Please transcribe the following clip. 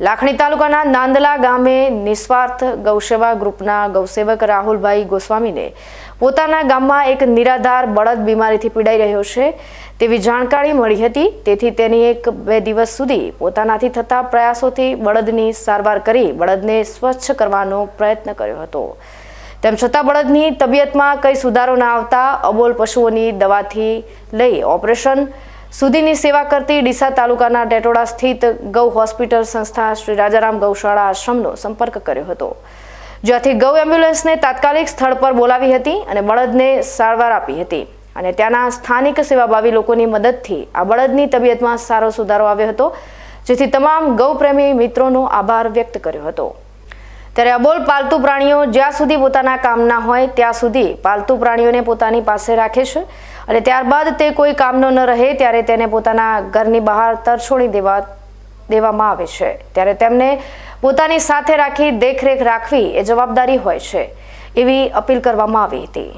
લાખણી તાલુકાના નાંદલા ગામે નિસ્વાર્થ ગૌસેવા ગ્રુપના ગૌસેવક રાહુલભાઈ ગોસ્વામીને પોતાના ગામમાં એક નિરાધાર બળદ બીમારીથી પીડાઈ રહ્યો છે. તેવી જાણકારી મળી હતી. તેથી તેની એક બે દિવસ સુધી પોતાનાથી થતા પ્રયાસોથી બળદની સારવાર કરી બળદને સ્વચ્છ કરવાનો પ્રયત્ન કર્યો હતો. તેમ છતાં બળદની તબિયતમાં કંઈ સુધારો ના આવતા અબોલ પશુઓની દવાથી લઈ ઓપરેશન સુધીની સેવા કરતી ડીસા તાલુકાના ટેટોડા સ્થિત ગૌ હોસ્પિટલ સંસ્થા શ્રી રાજારામ ગૌશાળા આશ્રમનો સંપર્ક કર્યો હતો, જ્યાંથી ગૌ એમ્બ્યુલન્સને તાત્કાલિક સ્થળ પર બોલાવી હતી અને બળદને સારવાર આપી હતી. અને ત્યાંના સ્થાનિક સેવાભાવી લોકોની મદદથી આ બળદની તબિયતમાં સારો સુધારો આવ્યો હતો, જેથી તમામ ગૌપ્રેમી મિત્રોનો આભાર વ્યક્ત કર્યો હતો. ત્યારે અબોલ પાલતુ પ્રાણીઓ જ્યાં સુધી પોતાના કામના હોય, ત્યાં સુધી પાલતુ પ્રાણીઓને પોતાની પાસે રાખે છે. અને ત્યારબાદ તે કોઈ કામનો ન રહે, ત્યારે તેને પોતાના ઘરની બહાર તરછોડી દેવા, દેવામાં આવે છે. ત્યારે તેમને પોતાની સાથે રાખી દેખરેખ રાખવી એ જવાબદારી હોય છે. એવી અપીલ કરવામાં આવી હતી.